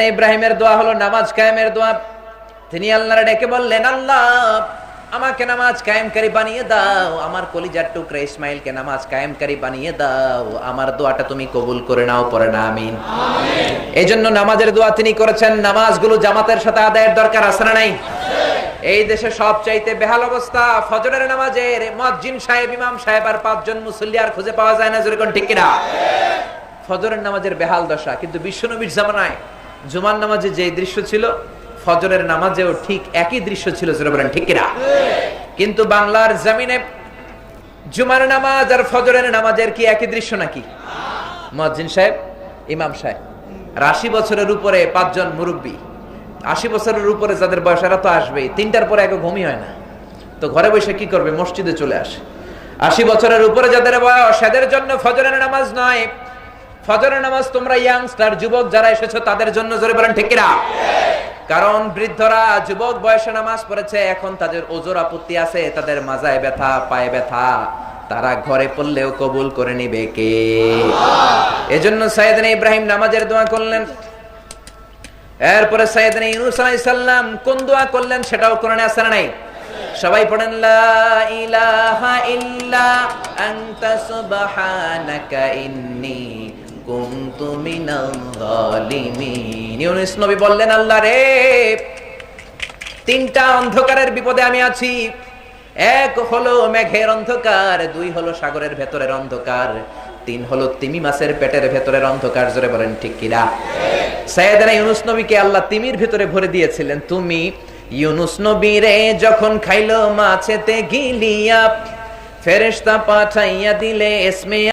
ইব্রাহিমের দোয়া হলো নামাজ কায়েমের দোয়া। তিনি আল্লাহর ডেকে বললেন আল্লাহ আমাকে নামাজ কায়েমকারী বানিয়ে দাও। আমার কলিজার টুকরা ইসমাইলকে নামাজ কায়েমকারী বানিয়ে দাও। আমার দোয়াটা তুমি কবুল করে নাও পরে না আমিন। এই জন্য নামাজের দোয়া তিনি করেছেন। নামাজগুলো জামাতের সাথে আদায়ের দরকার আছে না নাই? এই দেশে সব চাইতে বেহাল অবস্থা ফজরের নামাজের। মজ্জিন সাহেব ইমাম সাহেব আর পাঁচজন মুসল্লি আর খুঁজে পাওয়া যায় না যেরকম ঠিক কিনা? ফজরের নামাজের বেহাল দশা। কিন্তু বিশ্বনবীর জামানায় জুমার নামাজে যে দৃশ্য ছিল, ফজরের নামাজেও ঠিক একই দৃশ্য ছিল যেটা বলেন, ঠিক কিনা? কিন্তু বাংলার জমিনে জুমার নামাজ আর ফজরের নামাজের কি একই দৃশ্য নাকি? মজ্জিন সাহেব, ইমাম সাহেব, আর আশি বছরের উপরে পাঁচজন মুরব্বী, আশি বছরের উপরে যাদের বয়স, এরা তো আসবেই, তিনটার পরে একে ঘুমই হয় না। তো ঘরে বসে কি করবে? মসজিদে চলে আসে। আশি বছরের উপরে যাদের বয়স, এদের জন্য ফজরের নামাজ নয় ফজরের নামাজ তোমরা ইয়াংস্টার, যুবক যারা এসেছ, তাদের জন্য জোরে বলেন, ঠিক কিনা? কারণ বৃদ্ধরা যুবক বয়সে নামাজ পড়েছে, এখন তাদের ওজোর আপত্তি আছে, তাদের মাজায় ব্যথা, পায়ে ব্যথা। তারা ঘরে পড়লেও কবুল করে নিবে কে? এজন্য সাইয়েদনা ইব্রাহিম নামাজের দোয়া করলেন। এরপরে সাইয়েদনা ইউনুস আলাইহিস সালাম কোন দোয়া করলেন সেটাও কোরআনে আছে না নাই? সবাই পড়েন, লা ইলাহা ইল্লা আনতা সুবহানাকা ইন্নী নবী বললেন, আল্লাহ রে, তিনটা অন্ধকারের বিপদে আমি আছি। এক হলো মেঘের অন্ধকার, দুই হলো সাগরের ভেতরের অন্ধকার, তিন হলো তিমি পেটের ভেতরের অন্ধকার। জোরে বলেন, ঠিক ইউনুস নবীকে আল্লাহ তিমির ভেতরে ভরে দিয়েছিলেন। তুমি ইউনুস নবী রে, যখন খাইলো মাছেতে গিলিয়া, ফেরেশতা পাঠাইয়া দিলে এসমে